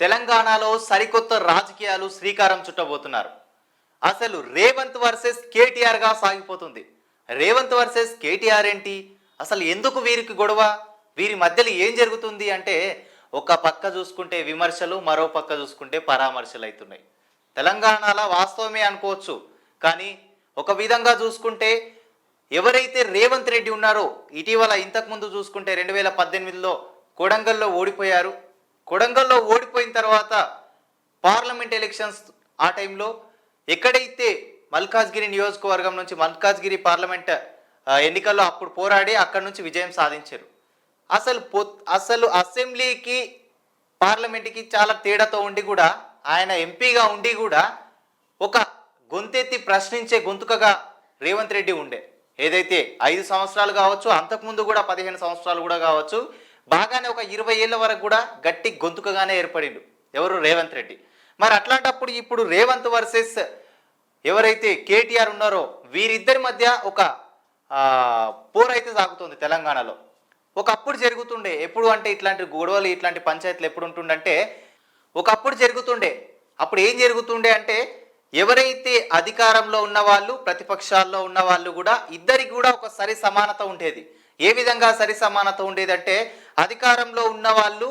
తెలంగాణలో సరికొత్త రాజకీయాలు శ్రీకారం చుట్టబోతున్నారు. అసలు రేవంత్ వర్సెస్ కేటీఆర్గా సాగిపోతుంది. రేవంత్ వర్సెస్ కేటీఆర్ ఏంటి? అసలు ఎందుకు వీరికి గొడవ? వీరి మధ్యలో ఏం జరుగుతుంది అంటే ఒక పక్క చూసుకుంటే విమర్శలు మరో పక్క చూసుకుంటే పరామర్శలు అవుతున్నాయి. తెలంగాణలో వాస్తవమే అనుకోవచ్చు. కానీ ఒక విధంగా చూసుకుంటే ఎవరైతే రేవంత్ రెడ్డి ఉన్నారో ఇటీవల ఇంతకుముందు చూసుకుంటే రెండు వేల పద్దెనిమిదిలో కొడంగల్లో ఓడిపోయారు. కొడంగల్లో ఓడిపోయిన తర్వాత పార్లమెంట్ ఎలక్షన్స్ ఆ టైంలో ఎక్కడైతే మల్కాజ్గిరి నియోజకవర్గం నుంచి మల్కాజ్గిరి పార్లమెంట్ ఎన్నికల్లో అప్పుడు పోరాడి అక్కడ నుంచి విజయం సాధించారు. అసలు పొ అసలు అసెంబ్లీకి పార్లమెంట్కి చాలా తేడాతో ఉండి కూడా ఆయన ఎంపీగా ఉండి కూడా ఒక గొంతెత్తి ప్రశ్నించే గొంతుకగా రేవంత్ రెడ్డి ఉండే. ఏదైతే ఐదు సంవత్సరాలు కావచ్చు అంతకుముందు కూడా పదిహేను సంవత్సరాలు కూడా కావచ్చు బాగానే ఒక ఇరవై ఏళ్ళ వరకు కూడా గట్టి గొంతుకగానే ఏర్పడిండు. ఎవరు? రేవంత్ రెడ్డి. మరి అట్లాంటప్పుడు ఇప్పుడు రేవంత్ వర్సెస్ ఎవరైతే కేటీఆర్ ఉన్నారో వీరిద్దరి మధ్య ఒక ఆ, పోరైతే సాగుతుంది తెలంగాణలో. ఒకప్పుడు జరుగుతుండే ఎప్పుడు అంటే ఇట్లాంటి గొడవలు ఇట్లాంటి పంచాయతీలు ఎప్పుడు ఉంటుండంటే ఒకప్పుడు జరుగుతుండే. అప్పుడు ఏం జరుగుతుండే అంటే ఎవరైతే అధికారంలో ఉన్న వాళ్ళు ప్రతిపక్షాల్లో ఉన్న వాళ్ళు కూడా ఇద్దరికి కూడా ఒక సరి సమానత ఉండేది. ఏ విధంగా సరి సమానత ఉండేదంటే అధికారంలో ఉన్న వాళ్ళు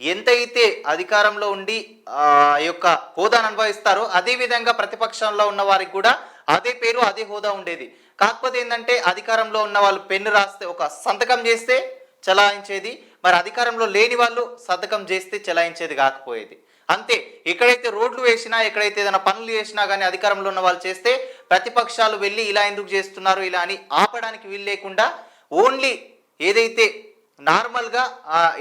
ఎంతైతే అధికారంలో ఉండి ఆ యొక్క హోదాను అనుభవిస్తారో అదే విధంగా ప్రతిపక్షంలో ఉన్న వారికి కూడా అదే పేరు అదే హోదా ఉండేది. కాకపోతే ఏంటంటే అధికారంలో ఉన్న వాళ్ళు పెన్ను రాస్తే ఒక సంతకం చేస్తే చలాయించేది మరి అధికారంలో లేని వాళ్ళు సంతకం చేస్తే చలాయించేది కాకపోయేది. అంతే ఎక్కడైతే రోడ్లు వేసినా ఎక్కడైతే ఏదైనా పనులు చేసినా కానీ అధికారంలో ఉన్న వాళ్ళు చేస్తే ప్రతిపక్షాలు వెళ్ళి ఇలా ఎందుకు చేస్తున్నారు ఇలా అని ఆపడానికి వీలు లేకుండా ఓన్లీ ఏదైతే నార్మల్గా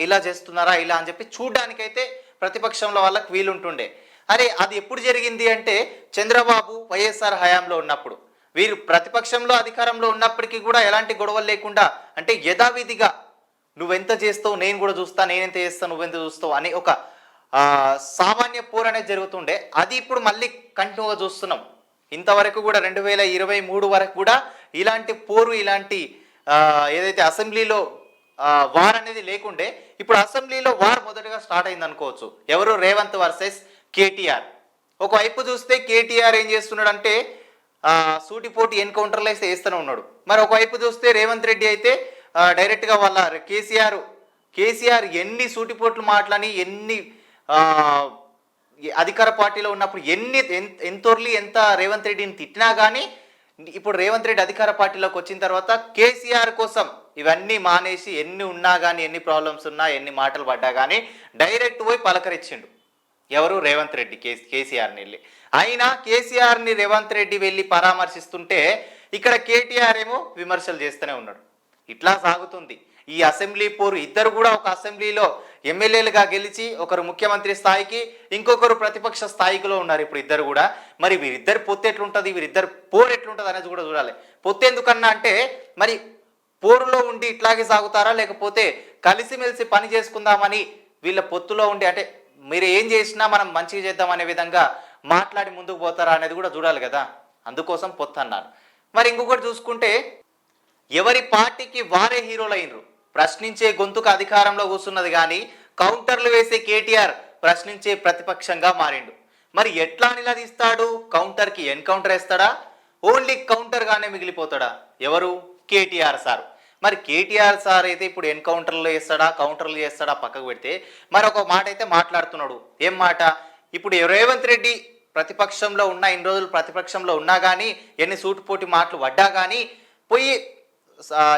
ఇలా చేస్తున్నారా ఇలా అని చెప్పి చూడ్డానికైతే ప్రతిపక్షంలో వాళ్ళకి వీలుంటుండే. అరే అది ఎప్పుడు జరిగింది అంటే చంద్రబాబు వైఎస్ఆర్ హయాంలో ఉన్నప్పుడు. వీరు ప్రతిపక్షంలో అధికారంలో ఉన్నప్పటికీ కూడా ఎలాంటి గొడవలు లేకుండా అంటే యథావిధిగా నువ్వెంత చేస్తావు నేను కూడా చూస్తా నేనెంత చేస్తావు నువ్వెంత చూస్తావు అని ఒక సామాన్య పోరు అనేది జరుగుతుండే. అది ఇప్పుడు మళ్ళీ కంటిన్యూగా చూస్తున్నాం. ఇంతవరకు కూడా రెండు వేల ఇరవై మూడు వరకు కూడా ఇలాంటి పోరు ఇలాంటి ఏదైతే అసెంబ్లీలో వార్ అనేది లేకుండే ఇప్పుడు అసెంబ్లీలో వార్ మొదటగా స్టార్ట్ అయింది అనుకోవచ్చు. ఎవరు? Revanth versus KTR. ఒకవైపు చూస్తే కేటీఆర్ ఏం చేస్తున్నాడు అంటే సూటిపోటి ఎన్కౌంటర్లు అయితే వేస్తూనే ఉన్నాడు. మరి ఒకవైపు చూస్తే రేవంత్ రెడ్డి అయితే డైరెక్ట్గా వాళ్ళ కేసీఆర్ కేసీఆర్ ఎన్ని సూటిపోట్లు మాటలని ఎన్ని అధికార పార్టీలో ఉన్నప్పుడు ఎన్ని ఎంతోర్లీ ఎంతోర్లి ఎంత రేవంత్ రెడ్డిని తిట్టినా కానీ ఇప్పుడు రేవంత్ రెడ్డి అధికార పార్టీలోకి వచ్చిన తర్వాత కేసీఆర్ కోసం ఇవన్నీ మానేసి ఎన్ని ఉన్నా కానీ ఎన్ని ప్రాబ్లమ్స్ ఉన్నా ఎన్ని మాటలు పడ్డా కానీ డైరెక్ట్ పోయి పలకరించిండు. ఎవరు? రేవంత్ రెడ్డి కే కేసీఆర్ని వెళ్ళి. అయినా కేసీఆర్ని రేవంత్ రెడ్డి వెళ్ళి పరామర్శిస్తుంటే ఇక్కడ కేటీఆర్ ఏమో విమర్శలు చేస్తూనే ఉన్నాడు. ఇట్లా సాగుతుంది. ఈ అసెంబ్లీ పోరు ఇద్దరు కూడా ఒక అసెంబ్లీలో ఎమ్మెల్యేలుగా గెలిచి ఒకరు ముఖ్యమంత్రి స్థాయికి ఇంకొకరు ప్రతిపక్ష స్థాయికిలో ఉన్నారు ఇప్పుడు ఇద్దరు కూడా. మరి వీరిద్దరు పొత్తు ఎట్లుంటుంది? వీరిద్దరు పోరు ఎట్లుంటుంది అనేది కూడా చూడాలి. పొత్తు ఎందుకన్నా అంటే మరి పోరులో ఉండి ఇట్లాగే సాగుతారా? లేకపోతే కలిసిమెలిసి పని చేసుకుందామని వీళ్ళ పొత్తులో ఉండి అంటే మీరు ఏం చేసినా మనం మంచిగా చేద్దాం అనే విధంగా మాట్లాడి ముందుకు పోతారా అనేది కూడా చూడాలి కదా. అందుకోసం పొత్తు అన్నారు మరి ఇంకొకటి చూసుకుంటే ఎవరి పార్టీకి వారే హీరోలు అయినరు. ప్రశ్నించే గొంతుకు అధికారంలో కూర్చున్నది కానీ కౌంటర్లు వేసే కేటీఆర్ ప్రశ్నించే ప్రతిపక్షంగా మారిండు. మరి ఎట్లా నిలదీస్తాడు? కౌంటర్కి ఎన్కౌంటర్ వేస్తాడా? ఓన్లీ కౌంటర్గానే మిగిలిపోతాడా? ఎవరు? KTR sir. మరి కేటీఆర్ సార్ అయితే ఇప్పుడు ఎన్కౌంటర్లు వేస్తాడా? కౌంటర్లు చేస్తాడా పక్కకు పెడితే మరి ఒక మాట అయితే మాట్లాడుతున్నాడు. ఏం మాట? ఇప్పుడు రేవంత్ రెడ్డి ప్రతిపక్షంలో ఉన్న ఇన్ని రోజులు ప్రతిపక్షంలో ఉన్నా కానీ ఎన్ని సూటుపోటి మాటలు పడ్డా కానీ పోయి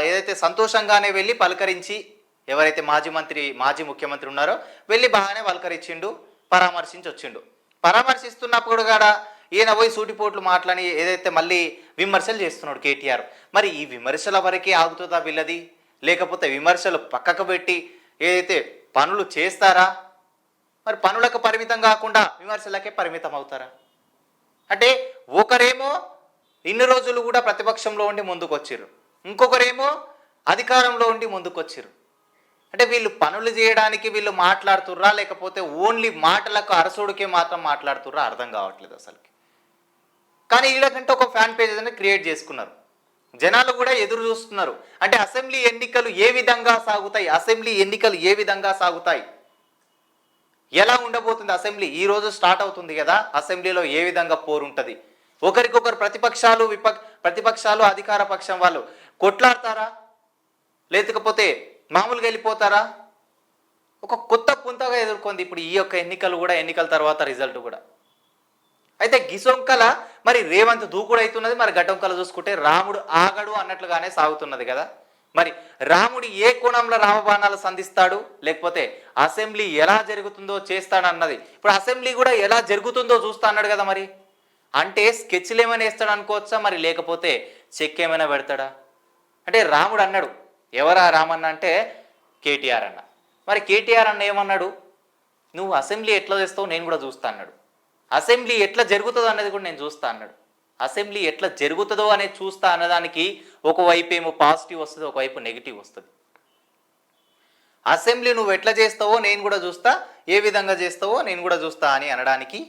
ఏదైతే సంతోషంగానే వెళ్ళి పలకరించి ఎవరైతే మాజీ మంత్రి మాజీ ముఖ్యమంత్రి ఉన్నారో వెళ్ళి బాగానే పలకరించిండు పరామర్శించి వచ్చిండు పరామర్శిస్తున్నప్పుడు కూడా ఈయన పోయి సూటిపోట్లు మాట్లాడి ఏదైతే మళ్ళీ విమర్శలు చేస్తున్నాడు కేటీఆర్. మరి ఈ విమర్శల వరకే ఆగుతుందా వీళ్ళది? లేకపోతే విమర్శలు పక్కకు పెట్టి ఏదైతే పనులు చేస్తారా? మరి పనులకు పరిమితం కాకుండా విమర్శలకే పరిమితం అవుతారా? అంటే ఒకరేమో ఇన్ని రోజులు కూడా ప్రతిపక్షంలో ఉండి ముందుకు వచ్చిర్రు ఇంకొకరేమో అధికారంలో ఉండి ముందుకొచ్చారు అంటే వీళ్ళు పనులు చేయడానికి వీళ్ళు మాట్లాడుతుర్రా లేకపోతే ఓన్లీ మాటలకు అరసుడికే మాత్రం మాట్లాడుతుర్రా అర్థం కావట్లేదు అసలుకి. కానీ వీళ్ళకంటే ఒక ఫ్యాన్ పేజ్ అనేది క్రియేట్ చేసుకున్నారు. జనాలు కూడా ఎదురు చూస్తున్నారు. అంటే అసెంబ్లీ ఎన్నికలు ఏ విధంగా సాగుతాయి అసెంబ్లీ ఎన్నికలు ఏ విధంగా సాగుతాయి? ఎలా ఉండబోతుంది అసెంబ్లీ? ఈ రోజు స్టార్ట్ అవుతుంది కదా అసెంబ్లీలో ఏ విధంగా పోరు ఉంటుంది ఒకరికొకరు ప్రతిపక్షాలు విపక్ ప్రతిపక్షాలు అధికార పక్షం వాళ్ళు కొట్లాడతారా? లేకపోతే మామూలుగా వెళ్ళిపోతారా? ఒక కొత్త పుంతగా ఎదుర్కొంది ఇప్పుడు ఈ యొక్క ఎన్నికలు కూడా ఎన్నికల తర్వాత రిజల్ట్ కూడా. అయితే గిసొంకల మరి రేవంత్ దూకుడు అవుతున్నది మరి ఘటంకల చూసుకుంటే రాముడు ఆగడు అన్నట్లుగానే సాగుతున్నది కదా. మరి రాముడు ఏ కోణంలో రామబాణాలు సంధిస్తాడు? లేకపోతే అసెంబ్లీ ఎలా జరుగుతుందో చేస్తాడన్నది. ఇప్పుడు అసెంబ్లీ కూడా ఎలా జరుగుతుందో చూస్తా అన్నాడు కదా మరి. అంటే స్కెచ్లు ఏమైనా వేస్తాడు అనుకోవచ్చా మరి? లేకపోతే చెక్ ఏమైనా పెడతాడా? అంటే రాముడు అన్నాడు. ఎవరా రామన్న అంటే కేటీఆర్ అన్న. మరి కేటీఆర్ అన్న ఏమన్నాడు? నువ్వు అసెంబ్లీ ఎట్లా చేస్తావు నేను కూడా చూస్తా అన్నాడు. అసెంబ్లీ ఎట్లా జరుగుతుందో అనేది కూడా నేను చూస్తా అన్నాడు. అసెంబ్లీ ఎట్లా జరుగుతుందో అనేది చూస్తా అన్నదానికి ఒకవైపు ఏమో పాజిటివ్ వస్తుంది ఒకవైపు నెగిటివ్ వస్తుంది. అసెంబ్లీ నువ్వు ఎట్లా చేస్తావో నేను కూడా చూస్తా ఏ విధంగా చేస్తావో నేను కూడా చూస్తా అని అనడానికి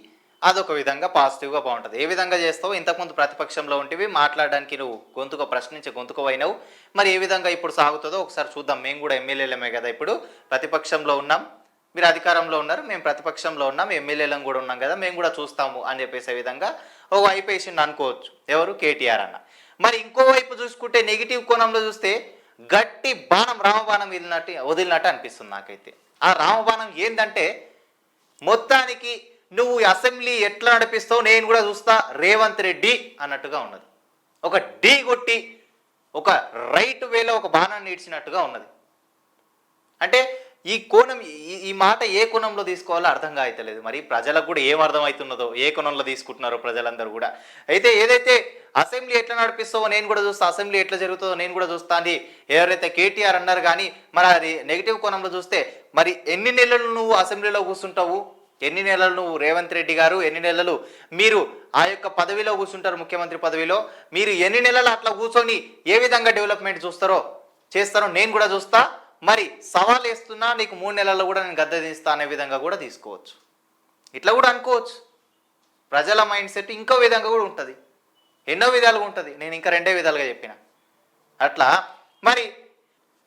అదొక విధంగా పాజిటివ్గా బాగుంటుంది. ఏ విధంగా చేస్తావు ఇంతకుముందు ప్రతిపక్షంలో ఉంటివి మాట్లాడడానికి నువ్వు గొంతుక ప్రశ్నించే గొంతుకవైనవు అయినావు మరి ఏ విధంగా ఇప్పుడు సాగుతుందో ఒకసారి చూద్దాం. మేము కూడా ఎమ్మెల్యేలమే కదా ఇప్పుడు. ప్రతిపక్షంలో ఉన్నాం. మీరు అధికారంలో ఉన్నారు. మేము ప్రతిపక్షంలో ఉన్నాం. ఎమ్మెల్యేలం కూడా ఉన్నాం కదా. మేము కూడా చూస్తాము అని చెప్పేసే విధంగా ఒక వైపు వేసిండు అనుకోవచ్చు. ఎవరు? కేటీఆర్ అన్న. మరి ఇంకో వైపు చూసుకుంటే నెగిటివ్ కోణంలో చూస్తే గట్టి బాణం రామబాణం వదిలినట్టు వదిలినట్టు అనిపిస్తుంది నాకైతే. ఆ రామబాణం ఏంటంటే మొత్తానికి నువ్వు అసెంబ్లీ ఎట్లా నడిపిస్తావు? నేను కూడా చూస్తా. రేవంత్ రెడ్డి అన్నట్టుగా ఉన్నది. ఒక డి కొట్టి ఒక రైట్ వేలో ఒక బాణాన్ని ఇడిచినట్టుగా ఉన్నది. అంటే ఈ కోణం ఈ ఈ మాట ఏ కోణంలో తీసుకోవాలో అర్థంగా అయితలేదు మరి ప్రజలకు కూడా ఏం అర్థం అవుతున్నదో ఏ కోణంలో తీసుకుంటున్నారో ప్రజలందరూ కూడా. అయితే ఏదైతే అసెంబ్లీ ఎట్లా నడిపిస్తావో నేను కూడా చూస్తా అసెంబ్లీ ఎట్లా జరుగుతుందో నేను కూడా చూస్తా అని ఎవరైతే కేటీఆర్ అన్నారు కానీ మరి అది నెగిటివ్ కోణంలో చూస్తే మరి ఎన్ని నెలలు నువ్వు అసెంబ్లీలో కూర్చుంటావు? ఎన్ని నెలలు నువ్వు రేవంత్ రెడ్డి గారు ఎన్ని నెలలు మీరు ఆ యొక్క పదవిలో కూర్చుంటారు ముఖ్యమంత్రి పదవిలో? మీరు ఎన్ని నెలలు అట్లా కూర్చొని ఏ విధంగా డెవలప్మెంట్ చూస్తారో చేస్తారో నేను కూడా చూస్తా. మరి సవాల్ వేస్తున్నా నీకు మూడు నెలల్లో కూడా నేను గద్దె తీస్తా అనే విధంగా కూడా తీసుకోవచ్చు. ఇట్లా కూడా అనుకోవచ్చు. ప్రజల మైండ్ సెట్ ఇంకో విధంగా కూడా ఉంటుంది. ఎన్నో విధాలుగా ఉంటుంది. నేను ఇంకా రెండే విధాలుగా చెప్పిన. అట్లా. మరి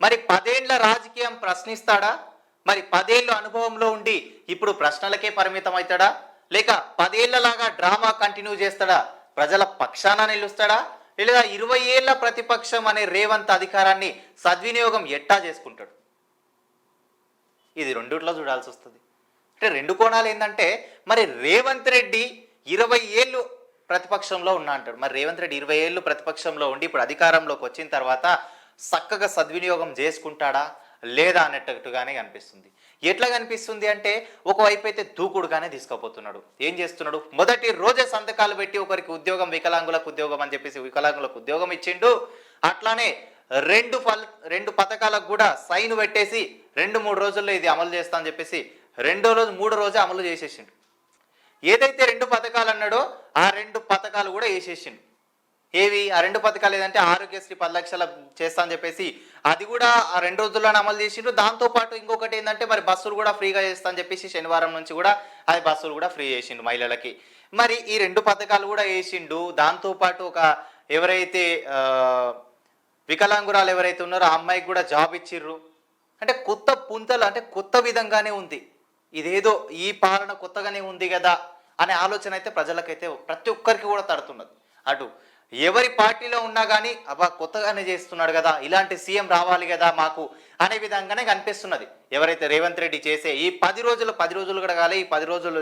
మరి పదేండ్ల రాజకీయం ప్రశ్నిస్తాడా? మరి పదేళ్ళ అనుభవంలో ఉండి ఇప్పుడు ప్రశ్నలకే పరిమితం అవుతాడా లేక పదేళ్ళలాగా డ్రామా కంటిన్యూ చేస్తాడా? ప్రజల పక్షాన నిలుస్తాడా? లేదా ఇరవై ఏళ్ళ ప్రతిపక్షం అనే రేవంత్ అధికారాన్ని సద్వినియోగం ఎట్టా చేసుకుంటాడు? ఇది రెండిట్లో చూడాల్సి వస్తుంది. అంటే రెండు కోణాలు ఏంటంటే మరి రేవంత్ రెడ్డి ఇరవై ఏళ్ళు ప్రతిపక్షంలో ఉన్నా అంటాడు. మరి రేవంత్ రెడ్డి ఇరవై ఏళ్ళు ప్రతిపక్షంలో ఉండి ఇప్పుడు అధికారంలోకి వచ్చిన తర్వాత చక్కగా సద్వినియోగం చేసుకుంటాడా? లేదా అన్నట్టుగానే కనిపిస్తుంది. ఎట్లా కనిపిస్తుంది అంటే ఒకవైపు అయితే దూకుడుగానే తీసుకుపోతున్నాడు. ఏం చేస్తున్నాడు? మొదటి రోజే సంతకాలు పెట్టి ఒకరికి ఉద్యోగం వికలాంగులకు ఉద్యోగం అని చెప్పేసి వికలాంగులకు ఉద్యోగం ఇచ్చిండు. అట్లానే రెండు ఫల్ రెండు పథకాలకు కూడా సైన్ పెట్టేసి రెండు మూడు రోజుల్లో ఇది అమలు చేస్తా అని చెప్పేసి రెండో రోజు మూడో రోజే అమలు చేసేసిండు. ఏదైతే రెండు పథకాలు అన్నాడో ఆ రెండు పథకాలు కూడా వేసేసిండు. ఏవి? ఆ రెండు పథకాలు ఏదంటే ఆరోగ్యశ్రీ పది లక్షల చేస్తా అని చెప్పేసి అది కూడా ఆ రెండు రోజుల్లోనే అమలు చేసిండ్రు. దాంతోపాటు ఇంకొకటి ఏంటంటే మరి బస్సులు కూడా ఫ్రీగా చేస్తా అని చెప్పేసి శనివారం నుంచి కూడా అది బస్సులు కూడా ఫ్రీ చేసిండు మహిళలకి. మరి ఈ రెండు పథకాలు కూడా వేసిండు. దాంతోపాటు ఒక ఎవరైతే వికలాంగురాలు ఎవరైతే ఉన్నారో ఆ అమ్మాయికి కూడా జాబ్ ఇచ్చిర్రు. అంటే కొత్త పుంతలు అంటే కొత్త విధంగానే ఉంది. ఇదేదో ఈ పాలన కొత్తగానే ఉంది కదా అనే ఆలోచన అయితే ప్రజలకైతే ప్రతి ఒక్కరికి కూడా తడుతున్నది. అటు ఎవరి పార్టీలో ఉన్నా కానీ అబ్బా కొత్తగానే చేస్తున్నాడు కదా ఇలాంటి సీఎం రావాలి కదా మాకు అనే విధంగానే కనిపిస్తున్నది. ఎవరైతే రేవంత్ రెడ్డి చేసే ఈ పది రోజులు పది రోజులు కూడా కాలే ఈ పది రోజులు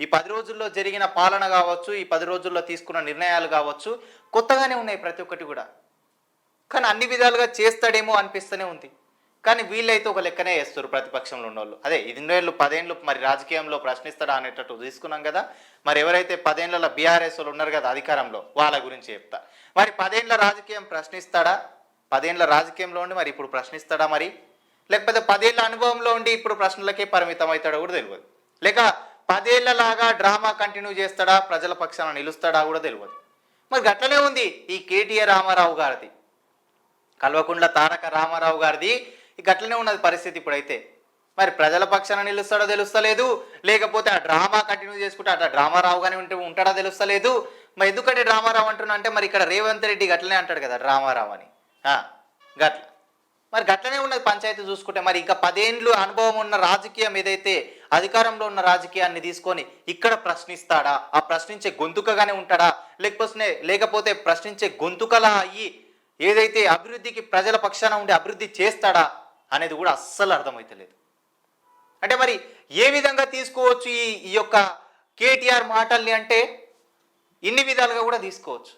ఈ పది రోజుల్లో జరిగిన పాలన కావచ్చు ఈ పది రోజుల్లో తీసుకున్న నిర్ణయాలు కావచ్చు కొత్తగానే ఉన్నాయి ప్రతి ఒక్కటి కూడా. కానీ అన్ని విధాలుగా చేస్తాడేమో అనిపిస్తూనే ఉంది. కానీ వీళ్ళైతే ఒక లెక్కనే వేస్తారు ప్రతిపక్షంలో ఉన్నోళ్ళు. అదే ఇన్నేళ్ళు పదేళ్ళు మరి రాజకీయంలో ప్రశ్నిస్తాడా అనేటట్టు తీసుకున్నాం కదా. మరి ఎవరైతే పదేళ్ళ బీఆర్ఎస్ వాళ్ళు ఉన్నారు కదా అధికారంలో వాళ్ళ గురించి చెప్తా. మరి పదేళ్ళ రాజకీయం ప్రశ్నిస్తాడా? పదేళ్ళ రాజకీయంలో ఉండి మరి ఇప్పుడు ప్రశ్నిస్తాడా మరి? లేకపోతే పదేళ్ళ అనుభవంలో ఉండి ఇప్పుడు ప్రశ్నలకే పరిమితం అవుతాడో కూడా తెలియదు లేక పదేళ్ళలాగా డ్రామా కంటిన్యూ చేస్తాడా? ప్రజల పక్షాన నిలుస్తాడా కూడా తెలియదు మరి గట్లనే ఉంది ఈ కేటీఆర్ రామారావు గారిది. కల్వకుంట్ల తారక రామారావు గారిది ఇక అట్లనే ఉన్నది పరిస్థితి ఇప్పుడైతే. మరి ప్రజల పక్షాన నిలుస్తాడో తెలుస్తలేదు. లేకపోతే ఆ డ్రామా కంటిన్యూ చేసుకుంటే అట్లా డ్రామారావు రావుగానే ఉంటే ఉంటాడో తెలుస్తలేదు. మరి ఎందుకంటే డ్రామారావు అంటున్నా అంటే మరి ఇక్కడ రేవంత్ రెడ్డి గట్లనే అంటాడు కదా డ్రామారావు అని. గట్ల. మరి గట్లనే ఉన్నది పంచాయతీ చూసుకుంటే మరి ఇంకా పదేండ్లు అనుభవం ఉన్న రాజకీయం ఏదైతే అధికారంలో ఉన్న రాజకీయాన్ని తీసుకొని ఇక్కడ ప్రశ్నిస్తాడా? ఆ ప్రశ్నించే గొంతుకగానే ఉంటాడా? లేకపోతే లేకపోతే ప్రశ్నించే గొంతుకలా అయ్యి ఏదైతే అభివృద్ధికి ప్రజల పక్షాన ఉండి అభివృద్ధి చేస్తాడా? అనేది కూడా అస్సలు అర్థమవుతలేదు అంటే మరి ఏ విధంగా తీసుకోవచ్చు ఈ ఈ యొక్క కేటీఆర్ మాటల్ని అంటే ఇన్ని విధాలుగా కూడా తీసుకోవచ్చు.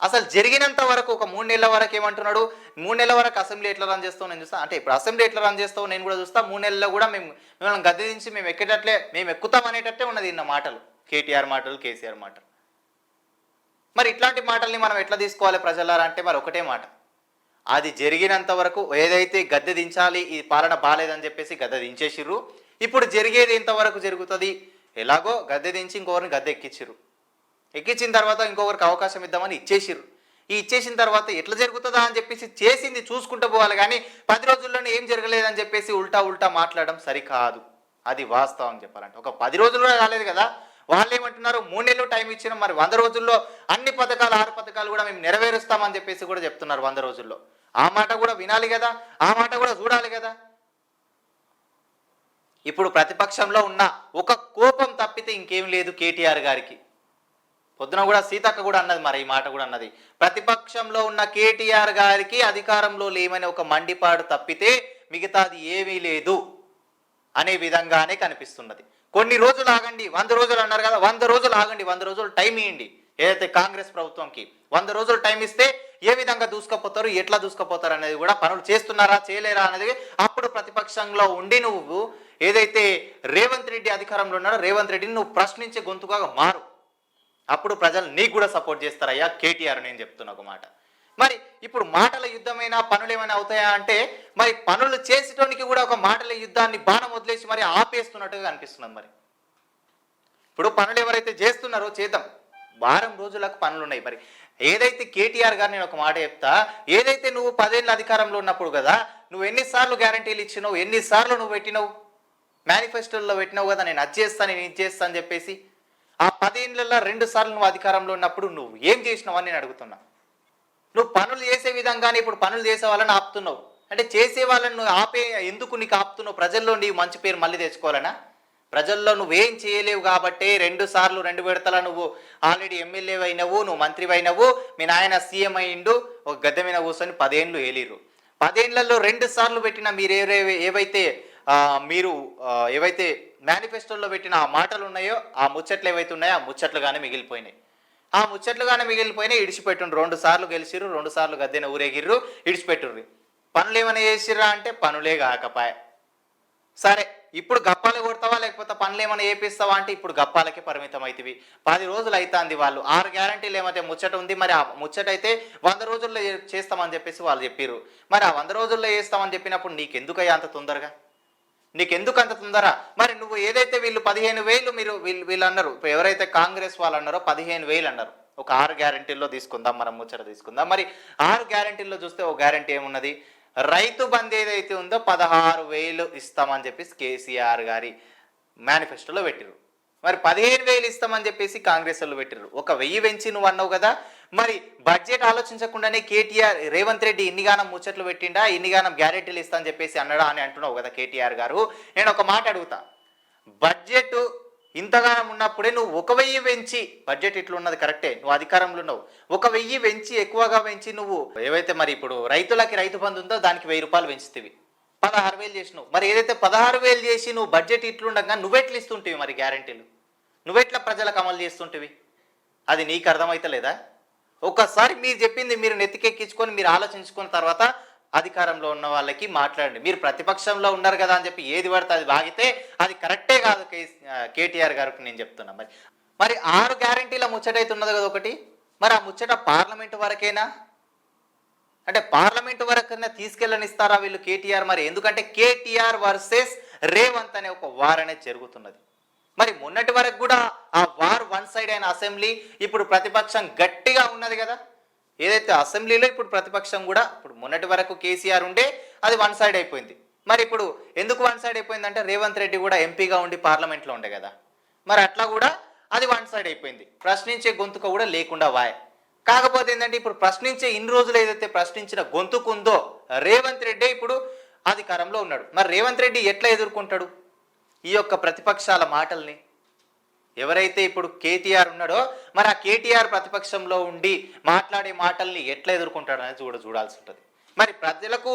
అసలు జరిగినంత వరకు ఒక మూడు నెలల వరకు ఏమంటున్నాడు? మూడు నెలల వరకు అసెంబ్లీ ఎట్లా రన్ చేస్తావు నేను చూస్తా? అంటే ఇప్పుడు అసెంబ్లీ ఎట్లా రన్ చేస్తావు నేను కూడా చూస్తా. మూడు నెలల్లో కూడా మేము మిమ్మల్ని గద్దె దించి మేము ఎక్కేటట్లే మేము ఎక్కుతాం అనేటట్టే ఉన్నది ఇన్న మాటలు. కేటీఆర్ మాటలు కేసీఆర్ మాటలు. మరి ఇట్లాంటి మాటల్ని మనం ఎట్లా తీసుకోవాలి ప్రజలారా? అంటే మరి ఒకటే మాట. అది జరిగినంత వరకు ఏదైతే గద్దె దించాలి ఈ పాలన బాగాలేదని చెప్పేసి గద్దె దించేసిర్రు. ఇప్పుడు జరిగేది ఇంతవరకు జరుగుతుంది? ఎలాగో గద్దె దించి ఇంకొకరిని గద్దె ఎక్కించిర్రు ఎక్కించిన తర్వాత ఇంకొకరికి అవకాశం ఇద్దామని ఇచ్చేసిర్రు. ఈ ఇచ్చేసిన తర్వాత ఎట్లా జరుగుతుందా అని చెప్పేసి చేసింది చూసుకుంటూ పోవాలి కానీ పది రోజుల్లోనే ఏం జరగలేదని చెప్పేసి ఉల్టా ఉల్టా మాట్లాడడం సరికాదు. అది వాస్తవం చెప్పాలంటే. ఒక పది రోజులు కూడా కదా? వాళ్ళు ఏమంటున్నారు? మూడు నెలలు టైం ఇచ్చిన మరి వంద రోజుల్లో అన్ని పథకాలు ఆరు పథకాలు కూడా మేము నెరవేరుస్తామని చెప్పేసి కూడా చెప్తున్నారు వంద రోజుల్లో. ఆ మాట కూడా వినాలి కదా? ఆ మాట కూడా చూడాలి కదా? ఇప్పుడు ప్రతిపక్షంలో ఉన్న ఒక కోపం తప్పితే ఇంకేం లేదు కేటీఆర్ గారికి. పొద్దున కూడా సీతక్క కూడా అన్నది మరి ఈ మాట కూడా అన్నది. ప్రతిపక్షంలో ఉన్న కేటీఆర్ గారికి అధికారంలో లేమని ఒక మండిపాడు తప్పితే మిగతాది ఏమీ లేదు అనే విధంగానే కనిపిస్తున్నది. కొన్ని రోజులు ఆగండి వంద రోజులు అన్నారు కదా వంద రోజులు ఆగండి వంద రోజులు టైం ఇవ్వండి ఏదైతే కాంగ్రెస్ ప్రభుత్వంకి వంద రోజులు టైం ఇస్తే ఏ విధంగా దూసుకపోతారు ఎట్లా దూసుకపోతారు అనేది కూడా పనులు చేస్తున్నారా చేయలేరా అనేది అప్పుడు ప్రతిపక్షంలో ఉండి నువ్వు ఏదైతే రేవంత్ రెడ్డి అధికారంలో ఉన్నారో రేవంత్ రెడ్డిని నువ్వు ప్రశ్నించే గొంతుగా మారు. అప్పుడు ప్రజలు నీకు కూడా సపోర్ట్ చేస్తారయ్యా కేటీఆర్ నేను చెప్తున్నా ఒక మాట. మరి ఇప్పుడు మాటల యుద్ధమైనా పనులు ఏమైనా అవుతాయా అంటే మరి పనులు చేసేటోనికి కూడా ఒక మాటల యుద్ధాన్ని బాణం వదిలేసి మరి ఆపేస్తున్నట్టుగా అనిపిస్తున్నది మరి. ఇప్పుడు పనులు ఎవరైతే చేస్తున్నారో చేద్దాం. వారం రోజులకు పనులు ఉన్నాయి మరి ఏదైతే కేటీఆర్ గారు నేను ఒక మాట చెప్తా ఏదైతే నువ్వు పదేళ్ళ అధికారంలో ఉన్నప్పుడు కదా నువ్వు ఎన్నిసార్లు గ్యారంటీలు ఇచ్చినావు ఎన్నిసార్లు నువ్వు పెట్టినావు? మేనిఫెస్టోల్లో పెట్టినావు కదా నేను అది చేస్తాను నేను ఇది చేస్తాను అని చెప్పేసి ఆ పదేళ్ళల్లో రెండు సార్లు నువ్వు అధికారంలో ఉన్నప్పుడు నువ్వు ఏం చేసినావు అని నేను అడుగుతున్నా. నువ్వు పనులు చేసే విధంగానే ఇప్పుడు పనులు చేసే వాళ్ళని ఆపుతున్నావు. అంటే చేసే వాళ్ళని నువ్వు ఆపే ఎందుకు నీకు ఆపుతున్నావు? ప్రజల్లో నీ మంచి పేరు మళ్ళీ తెచ్చుకోవాలనా? ప్రజల్లో నువ్వేం చేయలేవు కాబట్టి రెండు సార్లు రెండు విడతల నువ్వు ఆల్రెడీ ఎమ్మెల్యే అయినవు నువ్వు మంత్రి అయినవు మీ నాయన సీఎం అయిండు ఒక గద్దె మీద కూర్చొని పదేండ్లు ఏలిరు పదేండ్లలో రెండు సార్లు పెట్టిన మీరు ఏవైతే మీరు ఏవైతే మేనిఫెస్టోలో పెట్టిన ఆ మాటలు ఉన్నాయో ఆ ముచ్చట్లు ఏవైతే ఉన్నాయో ఆ ముచ్చట్లుగానే మిగిలిపోయినాయి. ఆ ముచ్చట్లుగానే మిగిలిపోయినాయి ఇడిచిపెట్టుండ్రు. రెండు సార్లు గెలిచిర్రు రెండు సార్లు గద్దెన ఊరేగిర్రు ఇడిచిపెట్టుర్రు పనులు ఏమైనా చేసిర్రా అంటే పనులే కాకపాయ. సరే ఇప్పుడు గప్పాలు కొడతావా లేకపోతే పనులు ఏమైనా చేపిస్తావా అంటే ఇప్పుడు గప్పాలకే పరిమితం అవుతుంది పది రోజులు అవుతుంది వాళ్ళు. ఆరు గ్యారంటీలు ఏమైతే ముచ్చట ఉంది మరి ఆ ముచ్చట అయితే వంద రోజుల్లో చేస్తామని చెప్పేసి వాళ్ళు చెప్పిర్రు. మరి ఆ వంద రోజుల్లో చేస్తామని చెప్పినప్పుడు నీకెందుకయ్యా అంత తొందరగా? నీకెందుకు అంత తొందర మరి నువ్వు ఏదైతే వీళ్ళు పదిహేను వేలు మీరు వీళ్ళు వీళ్ళు అన్నారు ఇప్పుడు ఎవరైతే కాంగ్రెస్ వాళ్ళు అన్నారో పదిహేను వేలు అన్నారు. ఒక ఆరు గ్యారంటీల్లో తీసుకుందాం మనం ముచ్చట తీసుకుందాం. మరి ఆరు గ్యారంటీల్లో చూస్తే ఒక గ్యారంటీ ఏమున్నది? రైతు బంద్ ఏదైతే ఉందో పదహారు వేలు ఇస్తామని చెప్పేసి కేసీఆర్ గారి మేనిఫెస్టోలో పెట్టిరు మరి పదిహేను వేలు ఇస్తామని చెప్పేసి కాంగ్రెస్ వాళ్ళు పెట్టిరు ఒక వెయ్యి పెంచి నువ్వు అన్నావు కదా మరి బడ్జెట్ ఆలోచించకుండానే కేటీఆర్ రేవంత్ రెడ్డి ఇన్నిగానం ముచ్చట్లు పెట్టిండా ఇన్నిగానం గ్యారెంటీలు ఇస్తా అని చెప్పేసి అన్నాడా అని అంటున్నావు కదా కేటీఆర్ గారు. నేను ఒక మాట అడుగుతా. బడ్జెట్ ఇంతగానం ఉన్నప్పుడే నువ్వు ఒక వెయ్యి పెంచి బడ్జెట్ ఇట్లున్నది కరెక్టే నువ్వు అధికారంలో ఉన్నావు. ఒక వెయ్యి పెంచి ఎక్కువగా పెంచి నువ్వు ఏవైతే మరి ఇప్పుడు రైతులకి రైతు బంధు ఉందో దానికి వెయ్యి రూపాయలు పెంచుతీవి పదహారు వేలు చేసినావు. మరి ఏదైతే పదహారు వేలు చేసి నువ్వు బడ్జెట్ ఇట్లుండగా నువ్వెట్లు ఇస్తుంటివి మరి గ్యారంటీలు నువ్వెట్లా ప్రజలకు అమలు చేస్తుంటివి? అది నీకు అర్థమైతలేదా? ఒకసారి మీరు చెప్పింది మీరు నెత్తికెక్కించుకొని మీరు ఆలోచించుకున్న తర్వాత అధికారంలో ఉన్న వాళ్ళకి మాట్లాడండి. మీరు ప్రతిపక్షంలో ఉన్నారు కదా అని చెప్పి ఏది పడితే అది బాగితే అది కరెక్టే కాదు కేటీఆర్ గారికి నేను చెప్తున్నా. మరి మరి ఆరు గ్యారంటీల ముచ్చట అయితే ఉన్నది కదా ఒకటి? మరి ఆ ముచ్చట పార్లమెంట్ వరకేనా? అంటే పార్లమెంట్ వరకైనా తీసుకెళ్ళనిస్తారా వీళ్ళు కేటీఆర్? మరి ఎందుకంటే కేటీఆర్ వర్సెస్ రేవంత్ అనే ఒక వార్ అనేది జరుగుతున్నది. మరి మొన్నటి వరకు కూడా ఆ వార్ వన్ సైడ్ అయిన అసెంబ్లీ ఇప్పుడు ప్రతిపక్షం గట్టిగా ఉన్నది కదా? ఏదైతే అసెంబ్లీలో ఇప్పుడు ప్రతిపక్షం కూడా ఇప్పుడు మొన్నటి వరకు కేసీఆర్ ఉండే అది వన్ సైడ్ అయిపోయింది. మరి ఇప్పుడు ఎందుకు వన్ సైడ్ అయిపోయిందంటే రేవంత్ రెడ్డి కూడా ఎంపీగా ఉండి పార్లమెంట్లో ఉండే కదా. మరి అట్లా కూడా అది వన్ సైడ్ అయిపోయింది. ప్రశ్నించే గొంతుక కూడా లేకుండా వాయ్. కాకపోతే ఏంటంటే ఇప్పుడు ప్రశ్నించే ఇన్ని రోజులు ఏదైతే ప్రశ్నించిన గొంతుకు ఉందో రేవంత్ రెడ్డి ఇప్పుడు అధికారంలో ఉన్నాడు. మరి రేవంత్ రెడ్డి ఎట్లా ఎదుర్కొంటాడు? ఈ యొక్క ప్రతిపక్షాల మాటల్ని ఎవరైతే ఇప్పుడు కేటీఆర్ ఉన్నాడో మరి ఆ కేటీఆర్ ప్రతిపక్షంలో ఉండి మాట్లాడే మాటల్ని ఎట్లా ఎదుర్కొంటాడు అనేది చూడ చూడాల్సి ఉంటుంది. మరి ప్రజలకు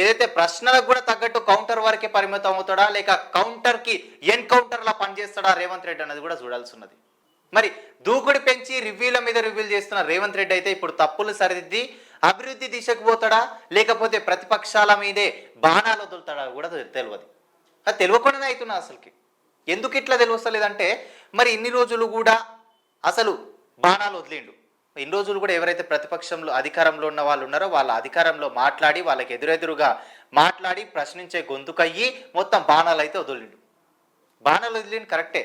ఏదైతే ప్రశ్నలకు కూడా తగ్గట్టు కౌంటర్ వరకే పరిమితం అవుతాడా లేక కౌంటర్కి ఎన్కౌంటర్లా పనిచేస్తాడా రేవంత్ రెడ్డి అనేది కూడా చూడాల్సి ఉన్నది. మరి దూకుడు పెంచి రివ్యూల మీద రివ్యూలు చేస్తున్న రేవంత్ రెడ్డి అయితే ఇప్పుడు తప్పులు సరిదిద్ది అభివృద్ధి దిశకు పోతాడా లేకపోతే ప్రతిపక్షాల మీదే బాణాలు వదులుతాడా కూడా తెలియదు అది తెలియకుండానే అవుతున్నా అసలుకి. ఎందుకు ఇట్లా తెలుస్తలేదంటే మరి ఇన్ని రోజులు కూడా అసలు బాణాలు వదిలిండు. ఇన్ని రోజులు కూడా ఎవరైతే ప్రతిపక్షంలో అధికారంలో ఉన్న వాళ్ళు ఉన్నారో వాళ్ళ అధికారంలో మాట్లాడి వాళ్ళకి ఎదురెదురుగా మాట్లాడి ప్రశ్నించే గొంతుకయ్యి మొత్తం బాణాలు అయితే వదిలిండు. బాణాలు వదిలిండు కరెక్టే.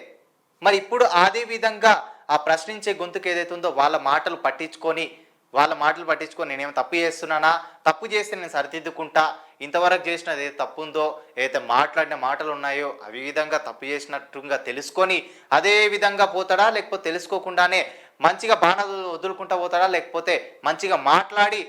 మరి ఇప్పుడు అదే విధంగా ఆ ప్రశ్నించే గొంతుకు ఏదైతే ఉందో వాళ్ళ మాటలు పట్టించుకొని వాళ్ళ మాటలు పట్టించుకొని నేనేం తప్పు చేస్తున్నానా? తప్పు చేస్తే నేను సరిదిద్దుకుంటా. ఇంతవరకు చేసినది ఏది తప్పు ఉందో ఏదైతే మాట్లాడిన మాటలు ఉన్నాయో అవి విధంగా తప్పు చేసినట్టుగా తెలుసుకొని అదే విధంగా పోతాడా? లేకపోతే తెలుసుకోకుండానే మంచిగా బాణలు వదులుకుంటా పోతాడా? లేకపోతే మంచిగా మాట్లాడి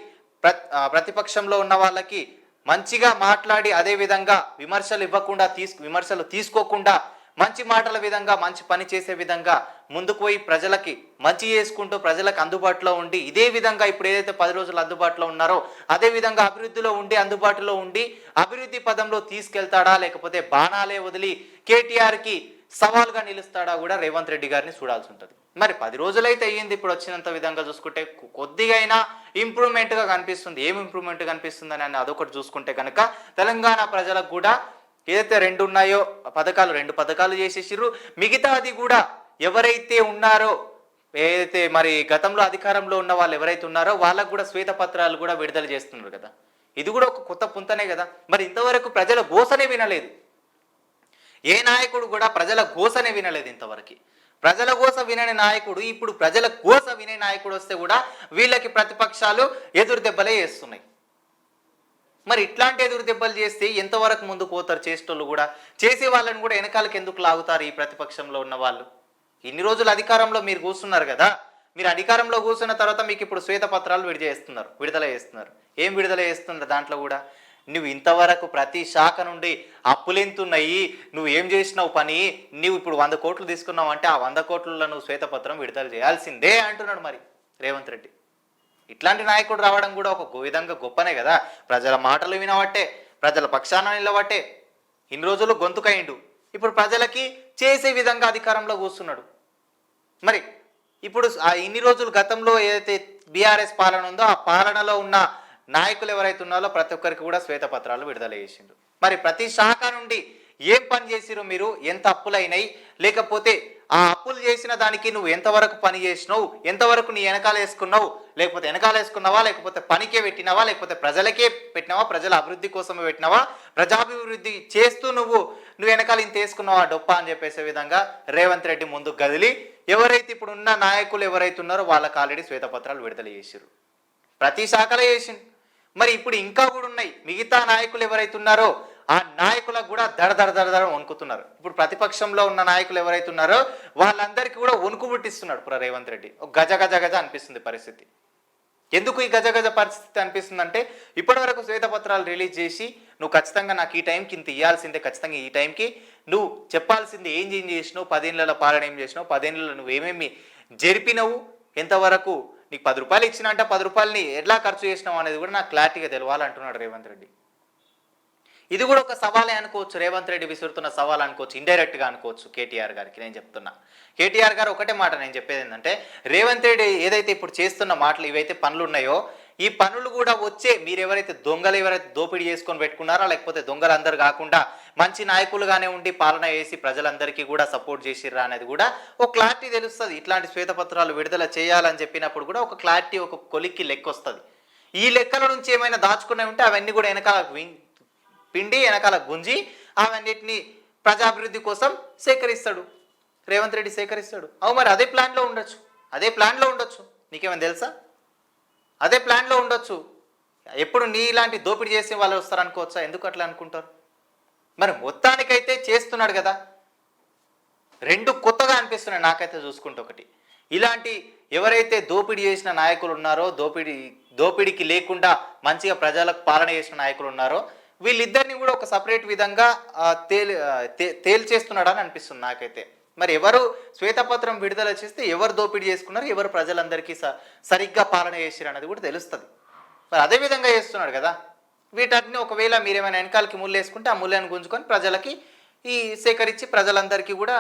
ప్ర ప్రతిపక్షంలో ఉన్న వాళ్ళకి మంచిగా మాట్లాడి అదే విధంగా విమర్శలు ఇవ్వకుండా తీసు విమర్శలు తీసుకోకుండా మంచి మాటల విధంగా మంచి పని చేసే విధంగా ముందుకు పోయి ప్రజలకి మంచి చేసుకుంటూ ప్రజలకు అందుబాటులో ఉండి ఇదే విధంగా ఇప్పుడు ఏదైతే పది రోజులు అందుబాటులో ఉన్నారో అదే విధంగా అభివృద్ధిలో ఉండి అందుబాటులో ఉండి అభివృద్ధి పదంలో తీసుకెళ్తాడా లేకపోతే బాణాలే వదిలి కేటీఆర్కి సవాల్గా నిలుస్తాడా కూడా రేవంత్ రెడ్డి గారిని చూడాల్సి ఉంటుంది. మరి పది రోజులైతే అయ్యింది ఇప్పుడు వచ్చినంత విధంగా చూసుకుంటే కొద్దిగైనా ఇంప్రూవ్మెంట్గా కనిపిస్తుంది. ఏం ఇంప్రూవ్మెంట్ కనిపిస్తుంది అని అదొకటి చూసుకుంటే కనుక తెలంగాణ ప్రజలకు కూడా ఏదైతే రెండు ఉన్నాయో పథకాలు రెండు పథకాలు చేసేసిర్రు. మిగతాది కూడా ఎవరైతే ఉన్నారో ఏదైతే మరి గతంలో అధికారంలో ఉన్న వాళ్ళు ఎవరైతే ఉన్నారో వాళ్ళకు కూడా శ్వేతపత్రాలు కూడా విడుదల చేస్తున్నారు కదా. ఇది కూడా ఒక కొత్త పుంతనే కదా. మరి ఇంతవరకు ప్రజల గోసనే వినలేదు. ఏ నాయకుడు కూడా ప్రజల గోసనే వినలేదు ఇంతవరకు. ప్రజల కోసం వినని నాయకుడు ఇప్పుడు ప్రజల కోసం వినే నాయకుడు వస్తే కూడా వీళ్ళకి ప్రతిపక్షాలు ఎదురు దెబ్బలే చేస్తున్నాయి మరి ఇట్లాంటి ఎదురు దెబ్బలు చేస్తే ఎంతవరకు ముందు పోతారు చేసేటోళ్ళు కూడా? చేసే వాళ్ళని కూడా వెనకాలకి ఎందుకు లాగుతారు ఈ ప్రతిపక్షంలో ఉన్న వాళ్ళు? ఇన్ని రోజులు అధికారంలో మీరు కూర్చున్నారు కదా మీరు అధికారంలో కూర్చున్న తర్వాత మీకు ఇప్పుడు శ్వేతపత్రాలు విడుదల చేస్తున్నారు విడుదల చేస్తున్నారు. ఏం విడుదల చేస్తున్నారు దాంట్లో కూడా? నువ్వు ఇంతవరకు ప్రతి శాఖ నుండి అప్పులెంతున్నాయి నువ్వు ఏం చేసినావు పని నువ్వు ఇప్పుడు వంద కోట్లు తీసుకున్నావు అంటే ఆ వంద కోట్లలో నువ్వు శ్వేతపత్రం విడుదల చేయాల్సిందే అంటున్నాడు మరి రేవంత్ రెడ్డి. ఇట్లాంటి నాయకుడు రావడం కూడా ఒక విధంగా గొప్పనే కదా. ప్రజల మాటలు వినబట్టే ప్రజల పక్షాన నిలబట్టే. ఇన్ని రోజులు గొంతుకయిండు. ఇప్పుడు ప్రజలకి చేసే విధంగా అధికారంలో కూర్చున్నాడు. మరి ఇప్పుడు ఆ ఇన్ని రోజులు గతంలో ఏదైతే బీఆర్ఎస్ పాలన ఉందో ఆ పాలనలో ఉన్న నాయకులు ఎవరైతే ఉన్నారో ప్రతి ఒక్కరికి కూడా శ్వేతపత్రాలు విడుదల చేసిండు మరి ప్రతి శాఖ నుండి ఏం పని చేసిరు మీరు? ఎంత అప్పులైనాయి? లేకపోతే ఆ అప్పులు చేసిన దానికి నువ్వు ఎంతవరకు పని చేసినావు? ఎంతవరకు నీ వెనకాల వేసుకున్నావు? లేకపోతే వెనకాల వేసుకున్నావా? లేకపోతే పనికే పెట్టినావా? లేకపోతే ప్రజలకే పెట్టినావా? ప్రజల అభివృద్ధి కోసమే పెట్టినావా? ప్రజాభివృద్ధి చేస్తూ నువ్వు నువ్వు వెనకాల ఇంత వేసుకున్నావా డొప్ప అని చెప్పేసే విధంగా రేవంత్ రెడ్డి ముందు గదిలి ఎవరైతే ఇప్పుడు ఉన్న నాయకులు ఎవరైతే ఉన్నారో వాళ్ళకి ఆల్రెడీ శ్వేతపత్రాలు విడుదల చేసిరు ప్రతి శాఖలో చేసిండు. మరి ఇప్పుడు ఇంకా కూడా ఉన్నాయి. మిగతా నాయకులు ఎవరైతే ఉన్నారో ఆ నాయకులకు కూడా దడ దడ దడ దడ వణుకుతున్నారు. ఇప్పుడు ప్రతిపక్షంలో ఉన్న నాయకులు ఎవరైతే ఉన్నారో వాళ్ళందరికీ కూడా వణుకు పుట్టిస్తున్నాడు ఇప్పుడు రేవంత్ రెడ్డి. గజ గజ గజ అనిపిస్తుంది పరిస్థితి. ఎందుకు ఈ గజ గజ పరిస్థితి అనిపిస్తుంది అంటే ఇప్పటివరకు శ్వేతపత్రాలు రిలీజ్ చేసి నువ్వు ఖచ్చితంగా నాకు ఈ టైంకి ఇంత ఇవ్వాల్సిందే ఖచ్చితంగా ఈ టైంకి నువ్వు చెప్పాల్సింది ఏం ఏం చేసినావు పదేళ్ళ పాలన ఏం చేసినావు పదేళ్ళలో నువ్వు ఏమేమి జరిపినవు ఎంతవరకు నీకు పది రూపాయలు ఇచ్చినా అంటే పది రూపాయలని ఎట్లా ఖర్చు చేసినావు అనేది కూడా నాకు క్లారిటీగా తెలవాలంటున్నాడు రేవంత్ రెడ్డి. ఇది కూడా ఒక సవాలే అనుకోవచ్చు. రేవంత్ రెడ్డి విసురుతున్న సవాల్ అనుకోవచ్చు. ఇండైరెక్ట్గా అనుకోవచ్చు కేటీఆర్ గారికి నేను చెప్తున్నా. కేటీఆర్ గారు ఒకటే మాట నేను చెప్పేది ఏంటంటే రేవంత్ రెడ్డి ఏదైతే ఇప్పుడు చేస్తున్న మాటలు ఇవైతే పనులు ఉన్నాయో ఈ పనులు కూడా వచ్చే మీరు ఎవరైతే దొంగలు ఎవరైతే దోపిడీ చేసుకొని పెట్టుకున్నారా లేకపోతే దొంగలు అందరు కాకుండా మంచి నాయకులుగానే ఉండి పాలన చేసి ప్రజలందరికీ కూడా సపోర్ట్ చేసిర్రా అనేది కూడా ఒక క్లారిటీ తెలుస్తుంది. ఇట్లాంటి శ్వేతపత్రాలు విడుదల చేయాలని చెప్పినప్పుడు కూడా ఒక క్లారిటీ ఒక కొలిక్కి లెక్క వస్తుంది ఈ లెక్కల నుంచి ఏమైనా దాచుకునే ఉంటే అవన్నీ కూడా వెనకాల పిండి వెనకాల గుంజి అవన్నిటిని ప్రజాభివృద్ధి కోసం సేకరిస్తాడు. రేవంత్ రెడ్డి సేకరిస్తాడు. అవు మరి అదే ప్లాన్లో ఉండొచ్చు. అదే ప్లాన్లో ఉండొచ్చు. నీకేమైనా తెలుసా? అదే ప్లాన్లో ఉండొచ్చు. ఎప్పుడు నీ ఇలాంటి దోపిడీ చేసే వాళ్ళు వస్తారనుకోవచ్చా ఎందుకు అట్లా అనుకుంటారు? మరి మొత్తానికైతే చేస్తున్నాడు కదా. రెండు కొత్తగా అనిపిస్తున్నాయి నాకైతే చూసుకుంటే ఒకటి. ఇలాంటి ఎవరైతే దోపిడీ చేసిన నాయకులు ఉన్నారో దోపిడీ దోపిడీకి లేకుండా మంచిగా ప్రజలకు పాలన చేసిన నాయకులు ఉన్నారో వీళ్ళిద్దరిని కూడా ఒక సపరేట్ విధంగా ఆ, తేలి ఆ, తేల్చేస్తున్నాడని అనిపిస్తుంది నాకైతే. మరి ఎవరు శ్వేతపత్రం విడుదల చేస్తే ఎవరు దోపిడీ చేసుకున్నారు ఎవరు ప్రజలందరికీ స సరిగ్గా పాలన చేసిరు అన్నది కూడా తెలుస్తుంది. మరి అదే విధంగా చేస్తున్నాడు కదా. వీటన్ని ఒకవేళ మీరేమైనా వెనకాలకి ముళ్ళు వేసుకుంటే ఆ ముళ్ళని గుంజుకొని ప్రజలకి ఈ సేకరించి ప్రజలందరికీ కూడా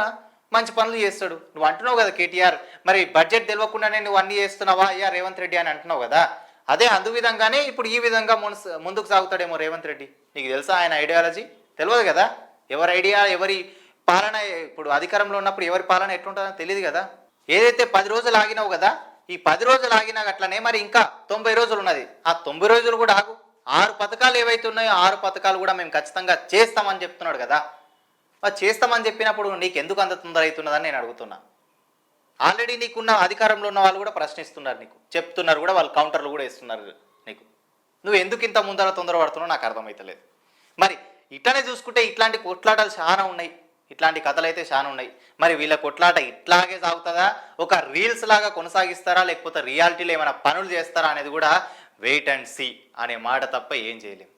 మంచి పనులు చేస్తాడు. నువ్వు అంటున్నావు కదా కేటీఆర్ మరి బడ్జెట్ తెలియకుండానే నువ్వు అన్ని చేస్తున్నావా? అయ్యా రేవంత్ రెడ్డి అని అంటున్నావు కదా. అదే అందు విధంగానే ఇప్పుడు ఈ విధంగా మున్స్- ముందుకు సాగుతాడేమో రేవంత్ రెడ్డి. నీకు తెలుసా ఆయన ఐడియాలజీ తెలియదు కదా? ఎవరి ఐడియా ఎవరి పాలన ఇప్పుడు అధికారంలో ఉన్నప్పుడు ఎవరి పాలన ఎట్లుంటుందో తెలియదు కదా? ఏదైతే పది రోజులు ఆగినావు కదా ఈ పది రోజులు ఆగినా అట్లనే మరి ఇంకా తొంభై రోజులు ఉన్నది. ఆ తొంభై రోజులు కూడా ఆగు. ఆరు పథకాలు ఏవైతే ఉన్నాయో ఆరు పథకాలు కూడా మేము ఖచ్చితంగా చేస్తామని చెప్తున్నాడు కదా? మరి చేస్తామని చెప్పినప్పుడు నీకు ఎందుకు అంత తొందర అవుతున్నదని నేను అడుగుతున్నా. ఆల్రెడీ నీకున్న అధికారంలో ఉన్న వాళ్ళు కూడా ప్రశ్నిస్తున్నారు నీకు. చెప్తున్నారు కూడా వాళ్ళు కౌంటర్లు కూడా ఇస్తున్నారు నీకు. నువ్వు ఎందుకు ఇంత ముందర తొందర పడుతున్నావు నాకు అర్థమవుతలేదు మరి ఇట్లనే చూసుకుంటే ఇట్లాంటి కొట్లాటలు చాలా ఉన్నాయి. ఇట్లాంటి కథలు అయితే చాలా ఉన్నాయి. మరి వీళ్ళ కొట్లాట ఇట్లాగే సాగుతుందా? ఒక రీల్స్ లాగా కొనసాగిస్తారా? లేకపోతే రియాలిటీలో ఏమైనా పనులు చేస్తారా? అనేది కూడా వెయిట్ అండ్ సీ అనే మాట తప్ప ఏం చేయలేం.